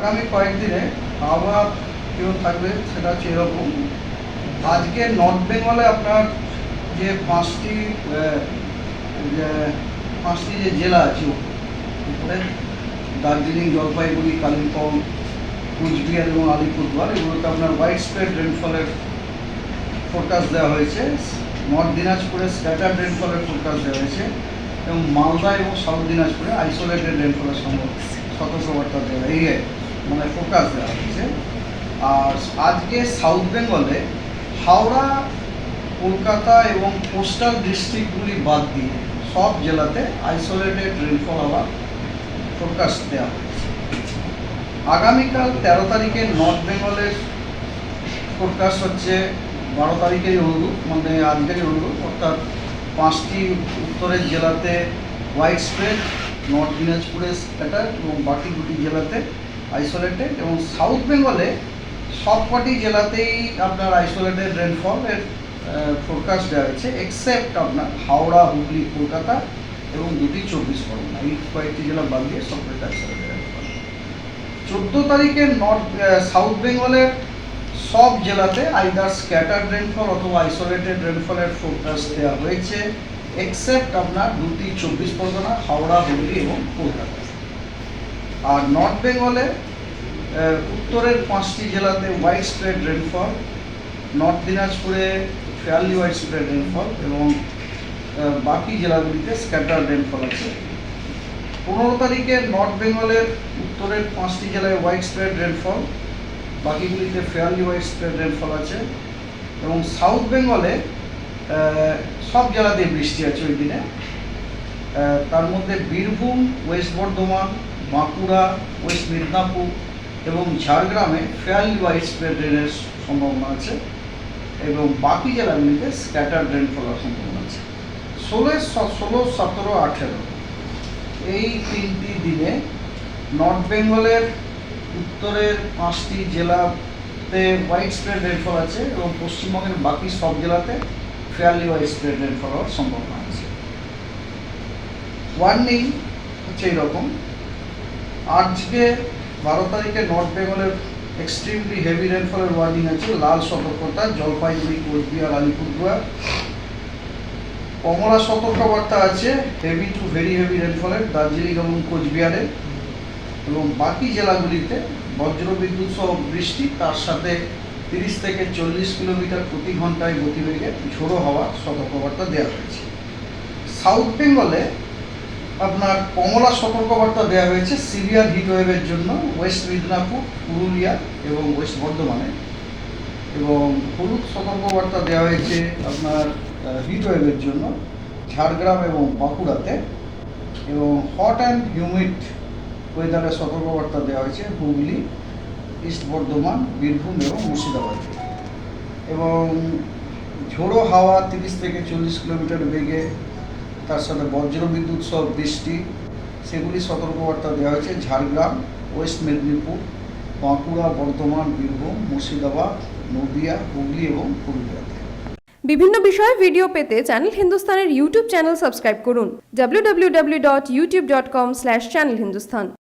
আগামী কয়েকদিনে আবহাওয়া কেউ থাকবে সেটা হচ্ছে এরকম। আজকে নর্থ বেঙ্গলে আপনার যে পাঁচটি পাঁচটি যে জেলা আছে উপরে দার্জিলিং, জলপাইগুড়ি, কালিম্পং, কুচবিহার এবং আলিপুরদুয়ার, এগুলোতে আপনার হোয়াইট স্প্রেড রেনফলের ফোরকাস্ট দেওয়া হয়েছে। নর্থ দিনাজপুরে স্ক্যাটার রেনফলের ফোরকাস্ট দেওয়া হয়েছে এবং মালদা এবং সাউথ দিনাজপুরে আইসোলেটেড রেনফলের সঙ্গে সতর্কবার্তা দেওয়া এই মানে ফোকাস দেওয়া হয়েছে আর আজকে সাউথ বেঙ্গলে হাওড়া, কলকাতা এবং কোস্টাল ডিস্ট্রিক্টগুলি বাদ দিয়ে সব জেলাতে আইসোলেটেড রেনফল হওয়ার ফোরকাস্ট দেওয়া হয়েছে আগামীকাল তেরো তারিখে নর্থ বেঙ্গলের ফোরকাস্ট হচ্ছে বারো তারিখেরই অনুরূপ মানে আজকেরই অনুরূপ, অর্থাৎ পাঁচটি উত্তরের জেলাতে হোয়াইট স্প্রেড নর্থ দিনাজপুরে স্ক্যাটার এবং বাকি দুটি জেলাতে আইসোলেটেড এবং সাউথ বেঙ্গলে সবকটি জেলাতেই আপনার আইসোলেটেড রেনফলের ফোরকাস্ট দেওয়া হয়েছে এক্সেপ্ট আপনার হাওড়া, হুগলি, কলকাতা এবং দুটি চব্বিশ পরগনা। এই কয়েকটি জেলা বাদ দিয়ে সবকটি আইসোলেটেড রেনফল চোদ্দ তারিখে নর্থ সাউথ বেঙ্গলের সব জেলাতে আইদার স্ক্যাটার রেনফল অথবা আইসোলেটেড রেনফলের ফোরকাস্ট দেওয়া হয়েছে এক্সেপ্ট আপনার দুটি চব্বিশ পরগনা, হাওড়া, হুগলি এবং কলকাতা। আর নর্থ বেঙ্গলে উত্তরের পাঁচটি জেলাতে হোয়াইট স্প্রেড রেনফল নর্থ দিনাজপুরে ফেয়ারলি হোয়াইট স্প্রেড রেনফল এবং বাকি জেলাগুলিতে স্ক্যাটার রেনফল আছে। পনেরো তারিখে নর্থ বেঙ্গলের উত্তরের পাঁচটি জেলায় হোয়াইট স্প্রেড রেনফল বাকিগুলিতে ফেয়ারলি হোয়াইট স্প্রেড রেনফল আছে এবং সাউথ বেঙ্গলে সব জেলাতেই বৃষ্টি আছে ওই দিনে। তার মধ্যে বীরভূম, ওয়েস্ট বর্ধমান বাঁকুড়া, ওয়েস্ট মিদনাপুর এবং ঝাড়গ্রামে ফেয়ারলি হোয়াইট স্প্রেড রেনের সম্ভাবনা আছে এবং বাকি জেলাগুলিতে স্ক্যাটার ড্রেন ফলার সম্ভাবনা আছে। ষোলো ষোলো, সতেরো, আঠেরো এই তিনটি দিনে নর্থ বেঙ্গলের উত্তরের পাঁচটি জেলাতে হোয়াইট স্প্রেড রেনফল আছে এবং পশ্চিমবঙ্গের বাকি সব জেলাতে ফেয়ারলি হোয়াইট স্প্রেড রেনফল হওয়ার সম্ভাবনা আছে। ওয়ার্নিং হচ্ছে এইরকম আজকে বারো তারিখে নর্থ বেঙ্গলের এক্সট্রিমলি হেভি রেনফলের ওয়ার্নিং আছে, লাল সতর্কতা, জলপাইগুড়ি, কোচবিহার, আলিপুরদুয়ার। কমলা সতর্কবার্তা আছে হেভি টু ভেরি হেভি রেনফলের দার্জিলিং এবং কোচবিহারে। এবং বাকি জেলাগুলিতে বজ্রবিদ্যুৎ সহ বৃষ্টি, তার সাথে তিরিশ থেকে চল্লিশ কিলোমিটার প্রতি ঘন্টায় গতিবেগে ঝোড়ো হওয়ার সতর্কবার্তা দেওয়া হয়েছে। সাউথ বেঙ্গলে আপনার কমলা সতর্কবার্তা দেওয়া হয়েছে সিভিয়ার হিট ওয়েভের জন্য ওয়েস্ট মিদনাপুর পুরুলিয়া এবং ওয়েস্ট বর্ধমানে। এবং হলুদ সতর্কবার্তা দেওয়া হয়েছে আপনার হিট ওয়েভের জন্য ঝাড়গ্রাম এবং বাঁকুড়াতে। এবং হট অ্যান্ড হিউমিড ওয়েদারের সতর্কবার্তা দেওয়া হয়েছে হুগলি, ইস্ট বর্ধমান, বীরভূম এবং মুর্শিদাবাদে। এবং ঝোড়ো হাওয়া তিরিশ থেকে চল্লিশ কিলোমিটার বেগে তার সাথে বজ্রবিদ্যুৎ সহ বৃষ্টি, সেগুলি সতর্কবার্তা দেওয়া হয়েছে। ঝাড়গ্রাম, ওয়েস্ট মেদিনীপুর, বাঁকুড়া, বর্ধমান, বীরভূম, মুর্শিদাবাদ, নদিয়া, হুগলি এবং পুরুলিয়াতে। বিভিন্ন বিষয়ে ভিডিও পেতে চ্যানেল হিন্দুস্তানের ইউটিউব চ্যানেল সাবস্ক্রাইব করুন। www.youtube.com/channelhindustan